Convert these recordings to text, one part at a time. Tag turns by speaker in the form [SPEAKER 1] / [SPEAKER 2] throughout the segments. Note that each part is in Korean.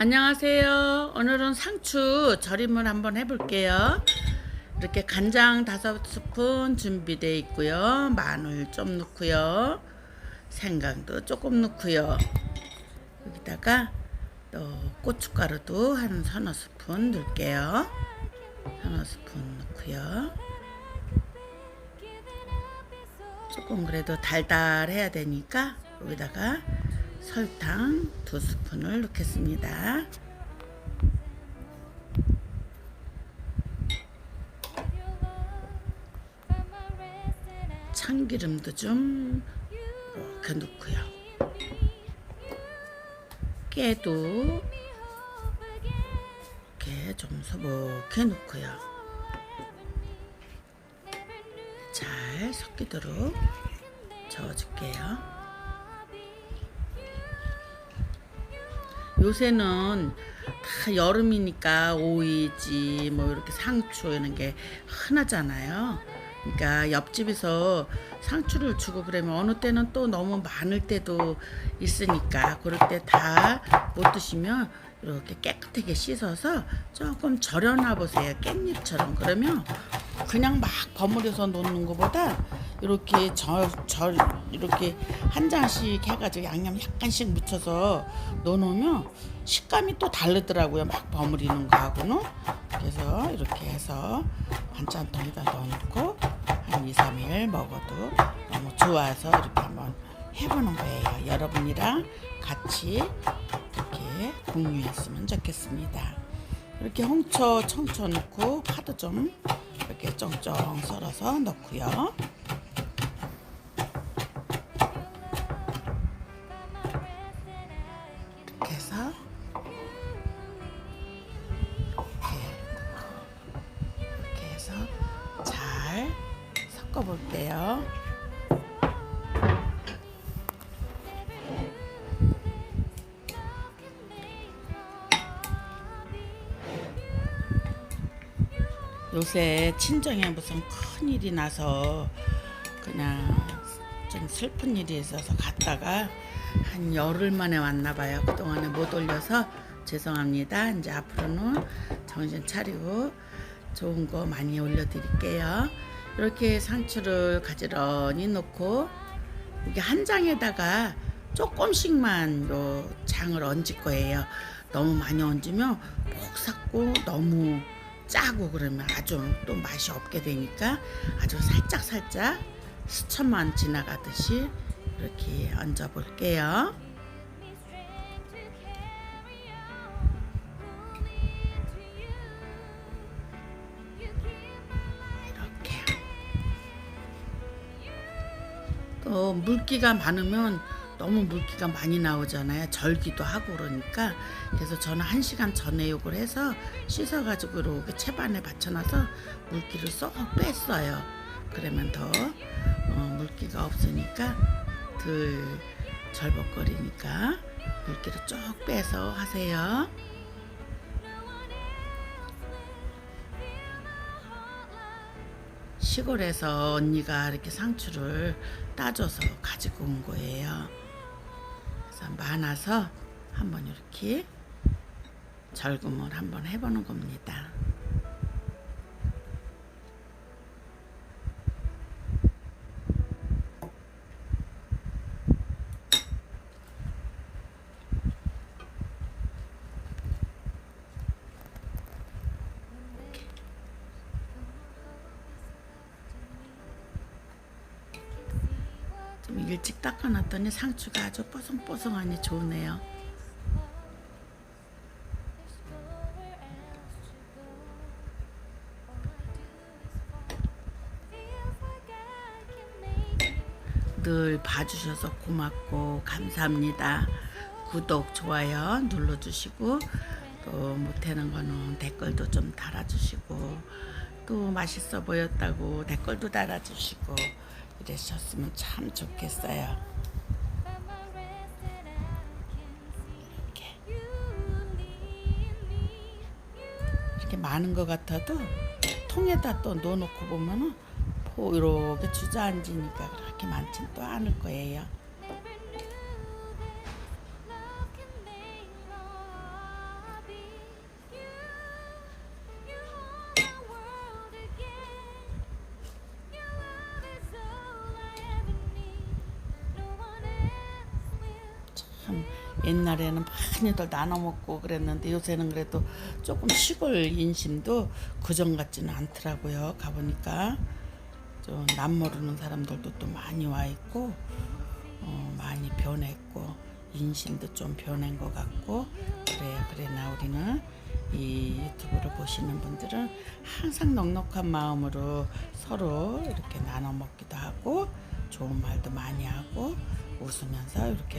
[SPEAKER 1] 안녕하세요. 오늘은 상추 절임을 한번 해볼게요. 이렇게 간장 다섯 스푼 준비되어 있고요. 마늘 좀 넣고요. 생강도 조금 넣고요. 여기다가 또 고춧가루도 한 서너 스푼 넣을게요. 서너 스푼 넣고요. 조금 그래도 달달해야 되니까 여기다가 설탕 두 스푼을 넣겠습니다. 참기름도 좀 이렇게 넣고요. 깨도 이렇게 좀 소복해 넣고요. 잘 섞이도록 저어줄게요. 요새는 다 여름이니까 오이지 뭐 이렇게 상추 이런 게 흔하잖아요. 그러니까 옆집에서 상추를 주고 그러면 어느 때는 또 너무 많을 때도 있으니까 그럴 때 다 못 드시면 이렇게 깨끗하게 씻어서 조금 절여놔 보세요. 깻잎처럼 그러면 그냥 막 버무려서 놓는 것보다 이렇게 절, 절 이렇게 한 장씩 해가지고 양념 약간씩 묻혀서 넣어놓으면 식감이 또 다르더라고요. 막 버무리는 거하고는 그래서 이렇게 해서 반찬통에다 넣어놓고 한 2, 3일 먹어도 너무 좋아서 이렇게 한번 해보는 거예요. 여러분이랑 같이 이렇게 공유했으면 좋겠습니다. 이렇게 홍초, 청초 넣고 파도 좀 이렇게 쫑쫑 썰어서 넣고요. 요새 친정에 무슨 큰 일이 나서 그냥 좀 슬픈 일이 있어서 갔다가 한 열흘 만에 왔나 봐요. 그동안에 못 올려서 죄송합니다. 이제 앞으로는 정신 차리고 좋은 거 많이 올려드릴게요. 이렇게 상추를 가지런히 넣고 이게 한 장에다가 조금씩만 요 장을 얹을 거예요. 너무 많이 얹으면 폭 삭고 너무 짜고 그러면 아주 또 맛이 없게 되니까 아주 살짝 살짝 스쳐만 지나가듯이 이렇게 얹어 볼게요. 이렇게 또 물기가 많으면 너무 물기가 많이 나오잖아요. 절기도 하고 그러니까 그래서 저는 한 시간 전에 욕을 해서 씻어가지고 이렇게 채반에 받쳐놔서 물기를 쏙 뺐어요. 그러면 더 어, 물기가 없으니까 덜 절벅거리니까 물기를 쭉 빼서 하세요. 시골에서 언니가 이렇게 상추를 따줘서 가지고 온 거예요. 그래서 많아서 한번 이렇게 절금을 한번 해보는 겁니다. 좀 일찍 닦아놨더니 상추가 아주 뽀송뽀송하니 좋네요. 늘 봐주셔서 고맙고 감사합니다. 구독, 좋아요 눌러주시고 또 못하는 거는 댓글도 좀 달아주시고 또 맛있어 보였다고 댓글도 달아주시고 이러셨으면 참 좋겠어요. 이렇게 많은 것 같아도 통에다 또 넣어놓고 보면은 포 이렇게 주저앉으니까 그렇게 많진 또 않을 거예요. 옛날에는 많이들 나눠 먹고 그랬는데 요새는 그래도 조금 시골 인심도 그전 같지는 않더라고요. 가보니까 좀 남 모르는 사람들도 또 많이 와 있고 어, 많이 변했고 인심도 좀 변한 것 같고 그래요. 그래나 우리는 이 유튜브를 보시는 분들은 항상 넉넉한 마음으로 서로 이렇게 나눠 먹기도 하고 좋은 말도 많이 하고 웃으면서 이렇게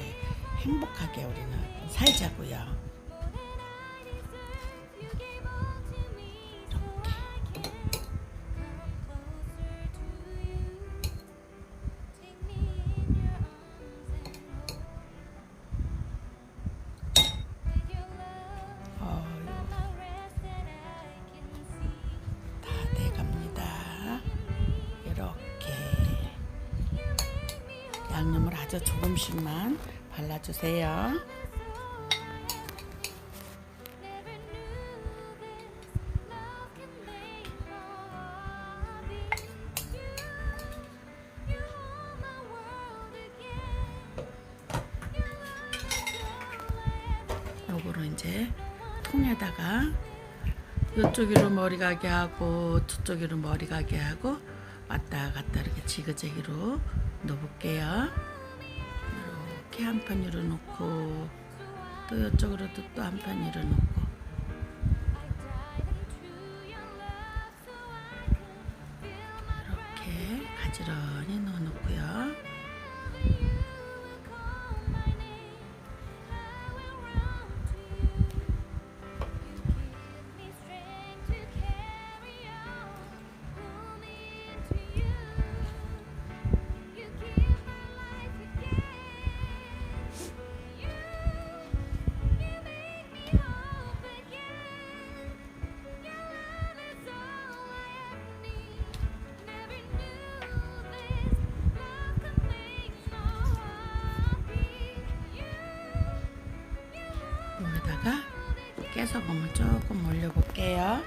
[SPEAKER 1] 행복하게 우리는 살자고요. 아주 조금씩만 발라주세요. 요거를 이제 통에다가 이쪽으로 머리 가게 하고 저쪽으로 머리 가게 하고 왔다 갔다 이렇게 지그재기로 넣어볼게요. 이렇게 한 판으로 놓고 또 이쪽으로도 또한 판으로 놓고. 이렇게 가지런히 깨소금을 조금 올려볼게요.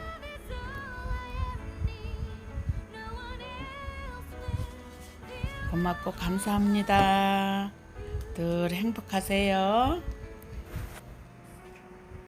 [SPEAKER 1] 고맙고 감사합니다. 늘 행복하세요.